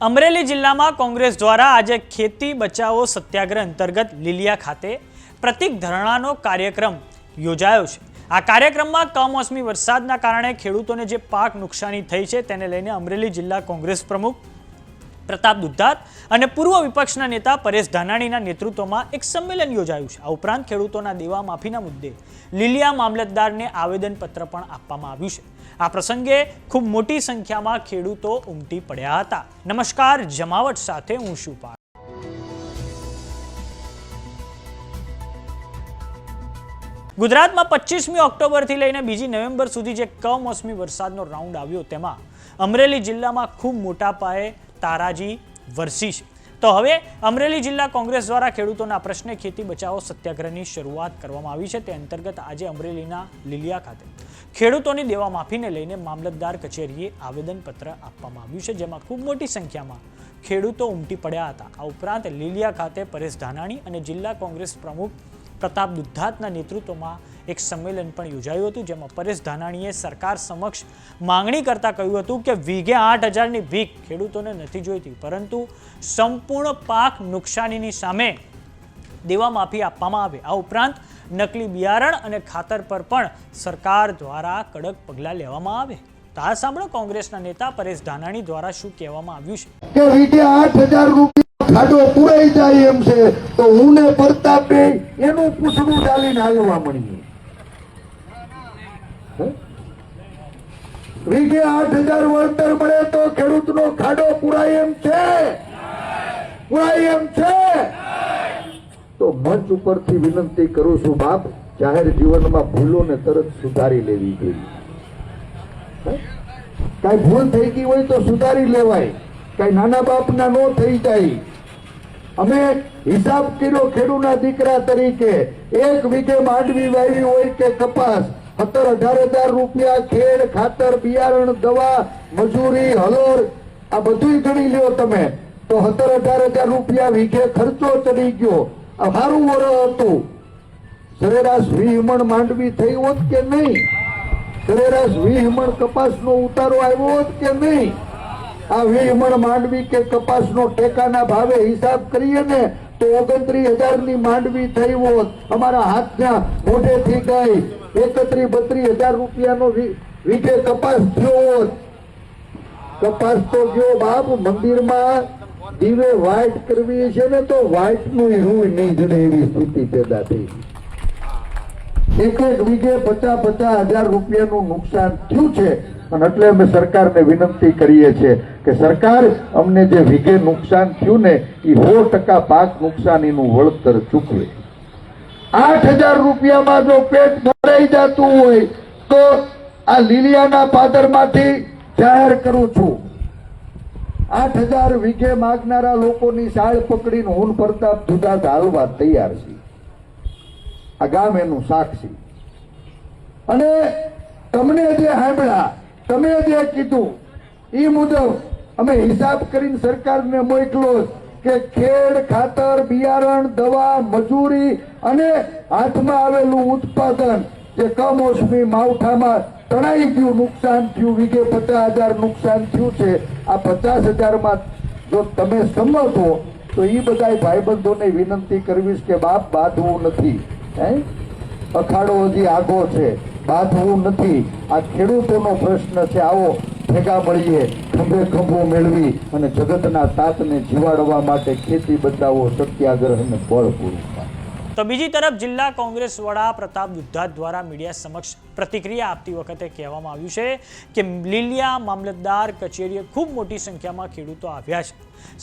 અમરેલી જિલ્લામાં કોંગ્રેસ દ્વારા આજે ખેતી બચાવો સત્યાગ્રહ અંતર્ગત લીલિયા ખાતે પ્રતિક ધરણાનો કાર્યક્રમ યોજાયો છે. આ કાર્યક્રમમાં કમોસમી વરસાદના કારણે ખેડૂતોને જે પાક નુકસાની થઈ છે તેને લઈને અમરેલી જિલ્લા કોંગ્રેસ પ્રમુખ પ્રતાપ દુદ્ધાત અને પૂર્વ વિપક્ષના નેતા પરેશ ધાનાણીના નેતૃત્વમાં એક સંમેલન યોજાયું છે આ ઉપરાંત ખેડૂતોના દેવા માફીના મુદ્દે લીલિયા મામલતદારને આવેદનપત્ર પણ આપવામાં આવ્યું છે આ પ્રસંગે ખૂબ મોટી સંખ્યામાં ખેડૂતો ઉમટી પડ્યા હતા નમસ્કાર, જમાવટ સાથે હું શું. ગુજરાતમાં પચીસમી ઓક્ટોબરથી લઈને બીજી નવેમ્બર સુધી જે કમોસમી વરસાદનો રાઉન્ડ આવ્યો, તેમાં અમરેલી જિલ્લામાં ખૂબ મોટા પાયે તારાજી વરસી છે. તો હવે અમરેલી જિલ્લા કોંગ્રેસ દ્વારા ખેડૂતોના પ્રશ્ને ખેતી બચાવો સત્યાગ્રહની શરૂઆત કરવામાં આવી છે. તે અંતર્ગત આજે અમરેલીના લીલિયા ખાતે ખેડૂતોની દેવા માફીને લઈને મામલતદાર કચેરીએ આવેદનપત્ર આપવામાં આવ્યું છે, જેમાં ખૂબ મોટી સંખ્યામાં ખેડૂતો ઉમટી પડ્યા હતા. આ ઉપરાંત લીલિયા ખાતે પરેશ ધાનાણી અને જિલ્લા કોંગ્રેસ પ્રમુખ પ્રતાપ દુદ્ધાતના નેતૃત્વમાં એક સંમેલન પણ યોજાયું હતું, જેમાં પરેશ ધાનાણીએ સરકાર સમક્ષ માંગણી કરતા કહ્યું હતું કે વીઘે આઠ હજારની ભીખ ખેડૂતોને નથી જોઈતી, પરંતુ સંપૂર્ણ પાક નુકસાનીની સામે દેવા માફી આપવામાં આવે. આ ઉપરાંત નકલી બિયારણ અને ખાતર પર પણ સરકાર દ્વારા કડક પગલાં લેવામાં આવે. તો આ સાંભળો કોંગ્રેસના નેતા પરેશ ધાનાણી દ્વારા શું કહેવામાં આવ્યું છે. કે આઠ હજાર રૂપિયા ખાડો પુરાઈ જાય એમ છે, તો હું ને પ્રતાપે એનું પૂછડું ચાલીને હાલવા મળીએ વીઘે આઠ હજાર વળતર મળે તો ખેડૂતનો ખાડો પુરાય એમ છે? પુરાય એમ છે? તો મંચ ઉપરથી વિનંતી કરું છું, બાપ, જાહેર જીવનમાં ભૂલોને તરત સુધારી લેવી જોઈએ. કઈ ભૂલ થઈ ગઈ હોય તો સુધારી લેવાય. કઈ નાના બાપના નો થઈ જાય. અમે હિસાબ કર્યો ખેડૂના દીકરા તરીકે. એક વીઘે માંડવી વાવી હોય કે કપાસ. સત્તર અઢાર હજાર રૂપિયા ખેડ, ખાતર, બિયારણ, દવા, મજૂરી, હલોર, આ બધું ગણી લ્યો તમે. તો સત્તર અઢાર હજાર રૂપિયા વીઘે ખર્ચો ચડી ગયો. આ સારું વરસ હતું. સરેરાશ વીસ માંડવી થઈ હોત કે નહીં? સરેરાશ વીસ કપાસનો ઉતારો આવ્યો હોત કે નહીં? આ વીમણ માંડવી કે કપાસનો ટેકાના ભાવે હિસાબ કરીએ ને, તો ઓગણત્રીસ હજારની માંડવી થઈ હોત. અમારા હાથના મોઢેથી ગઈ એકત્રીસ, બત્રીસ હજાર રૂપિયાનો વીઘે કપાસ થયો હોત. કપાસ તો ગયો બાપ, મંદિરમાં દીવે વ્હાઈટ કરવી છે ને, તો વ્હાઈટનું રૂ નહીં જડે એવી સ્થિતિ પેદા થઈ. એક એક વીઘે પચાસ પચાસ હજાર રૂપિયાનું નુકસાન થયું છે. અને એટલે અમે સરકારને વિનંતી કરીએ છીએ કે સરકાર અમને જે વીઘે નુકસાન થયું ને એ સો ટકા પાક નુકસાનીનું વળતર ચૂકવે. આઠ હજાર રૂપિયામાં જો પેટ ભરાઈ જતું હોય, તો આ લીલિયાના પાદરમાંથી જાહેર કરું છું. આઠ હજાર વીઘે માગનારા લોકોની સાળ પકડીને હું પ્રતાપ જુદા હાલવા તૈયાર છે આ ગામ એનું સાક્ષી અને તમને જે સાંભળ્યા તમે જે કીધું એ મુજબ અમે હિસાબ કરીને સરકારને મોકલો કે ખેડ, ખાતર, બિયારણ, દવા, મજૂરી અને હાથમાં આવેલું ઉત્પાદન જે કમોસમી માવઠામાં તણાઈ ગયું, નુકસાન થયું, વીઘે પચાસ હજાર નુકસાન થયું છે. આ પચાસ હજારમાં જો તમે સમજો તો એ બધા ભાઈબંધોને વિનંતી કરવીશ કે બાપ બાંધવું નથી. હે? અખાડો હજી આગો છે. બાંધવું નથી. આ ખેડૂતોનો પ્રશ્ન છે, આવો ભેગા મળીએ, ખંભે ખંભો મેળવી અને જગતના તાતને જીવાડવા માટે ખેતી બચાવો સત્યાગ્રહને બળ પૂરું. તો બીજી તરફ જિલ્લા કોંગ્રેસ વડા પ્રતાપ દુદ્ધાત દ્વારા મીડિયા સમક્ષ પ્રતિક્રિયા આપતી વખતે કહેવામાં આવ્યું છે કે લીલિયા મામલતદાર કચેરીએ ખૂબ મોટી સંખ્યામાં ખેડૂતો આવ્યા છે.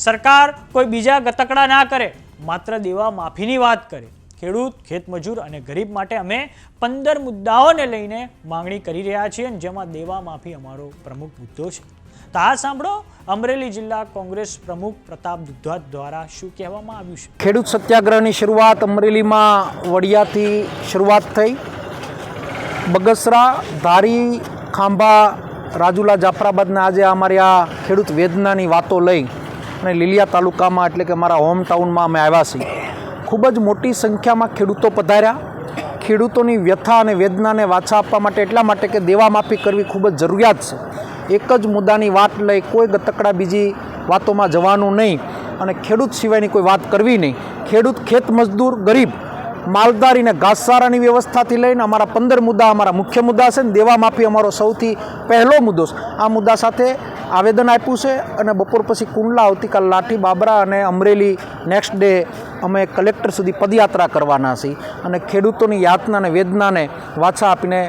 સરકાર કોઈ બીજા ગતકડા ના કરે, માત્ર દેવા માફીની વાત કરે. ખેડૂત ખેતમજૂર અને ગરીબ માટે અમે પંદર મુદ્દાઓને લઈને માંગણી કરી રહ્યા છીએ અને જેમાં દેવા માફી અમારો પ્રમુખ મુદ્દો છે. તો આ સાંભળો અમરેલી જિલ્લા કોંગ્રેસ પ્રમુખ પ્રતાપ દુદ્ધાત દ્વારા શું કહેવામાં આવ્યું છે? ખેડૂત સત્યાગ્રહની શરૂઆત અમરેલીમાં વડિયાથી શરૂઆત થઈ. બગસરા, ધારી, ખાંભા, રાજુલા, જાફરાબાદના આજે અમારી આ ખેડૂત વેદનાની વાતો લઈ અને લીલિયા તાલુકામાં એટલે કે અમારા હોમ ટાઉનમાં અમે આવ્યા છીએ. ખૂબ જ મોટી સંખ્યામાં ખેડૂતો પધાર્યા. ખેડૂતોની વ્યથા અને વેદનાને વાછા આપવા માટે એટલા માટે કે દેવા માફી કરવી ખૂબ જ જરૂરિયાત છે. એક જ મુદ્દાની વાત લઈ કોઈ ગતકડા બીજી વાતોમાં જવાનું નહીં અને ખેડૂત સિવાયની કોઈ વાત કરવી નહીં. ખેડૂત ખેત મજદૂર ગરીબ માલદારીને ઘાસચારાની વ્યવસ્થાથી લઈને અમારા પંદર મુદ્દા અમારા મુખ્ય મુદ્દા છે ને દેવા માફી અમારો સૌથી પહેલો મુદ્દો છે. આ મુદ્દા સાથે આવેદન આપ્યું છે અને બપોર પછી કુંડલા આવતીકાલ લાઠી બાબરા અને અમરેલી નેક્સ્ટ ડે અમે કલેક્ટર સુધી પદયાત્રા કરવાના છીએ અને ખેડૂતોની યાતના અને વેદનાને વાછા આપીને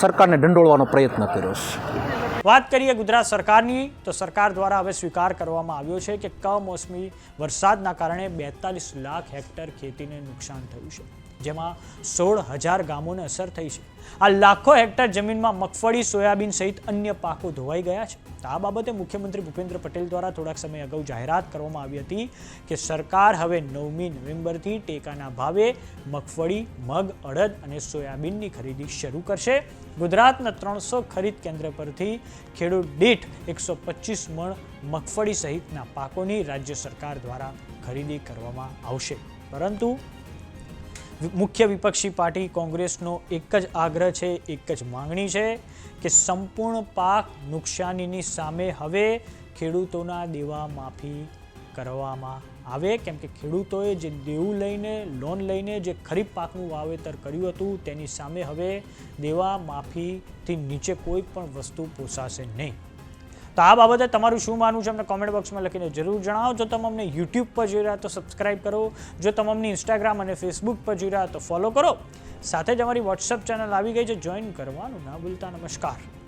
સરકારને ઢંઢોળવાનો પ્રયત્ન કર્યો છે. વાત કરીએ ગુજરાત સરકારની, તો સરકાર દ્વારા હવે સ્વીકાર કરવામાં આવ્યો છે કે કમોસમી વરસાદના કારણે બેતાલીસ લાખ હેક્ટર ખેતીને નુકસાન થયું છે, જેમાં સોળ હજાર ગામોને અસર થઈ છે. આ લાખો હેક્ટર જમીનમાં મગફળી, સોયાબીન સહિત અન્ય પાકો ધોવાઈ ગયા છે. આ બાબતે મુખ્યમંત્રી ભૂપેન્દ્ર પટેલ દ્વારા થોડાક સમય અગાઉ જાહેરાત કરવામાં આવી હતી કે સરકાર હવે નવમી નવેમ્બરથી ટેકાના ભાવે મગફળી, મગ, અડદ અને સોયાબીનની ખરીદી શરૂ કરશે. ગુજરાતના ત્રણસો ખરીદ કેન્દ્ર પરથી ખેડૂત દીઠ એકસો પચીસ મણ મગફળી સહિતના પાકોની રાજ્ય સરકાર દ્વારા ખરીદી કરવામાં આવશે. પરંતુ મુખ્ય વિપક્ષી પાર્ટી કોંગ્રેસનો એક જ આગ્રહ છે, એક જ માંગણી છે કે સંપૂર્ણ પાક નુકસાનીની સામે હવે ખેડૂતોના દેવા માફી કરવામાં આવે. કેમ કે ખેડૂતોએ જે દેવું લઈને, લોન લઈને જે ખરીફ પાકનું વાવેતર કર્યું હતું, તેની સામે હવે દેવા માફીથી નીચે કોઈ પણ વસ્તુ પોસાશે નહીં. તો આ બાબતે તમારું શું માનવું છે? અમને કોમેન્ટ બોક્સમાં લખીને જરૂર જણાવો. જો તમે અમને યુટ્યુબ પર જોઈ રહ્યા તો સબસ્ક્રાઇબ કરો. જો તમે અમને ઇન્સ્ટાગ્રામ અને ફેસબુક પર જોઈ રહ્યા તો ફોલો કરો. સાથે જ અમારી વોટ્સઅપ ચેનલ આવી ગઈ છે. જોઈન કરવાનું ના ભૂલતા. નમસ્કાર.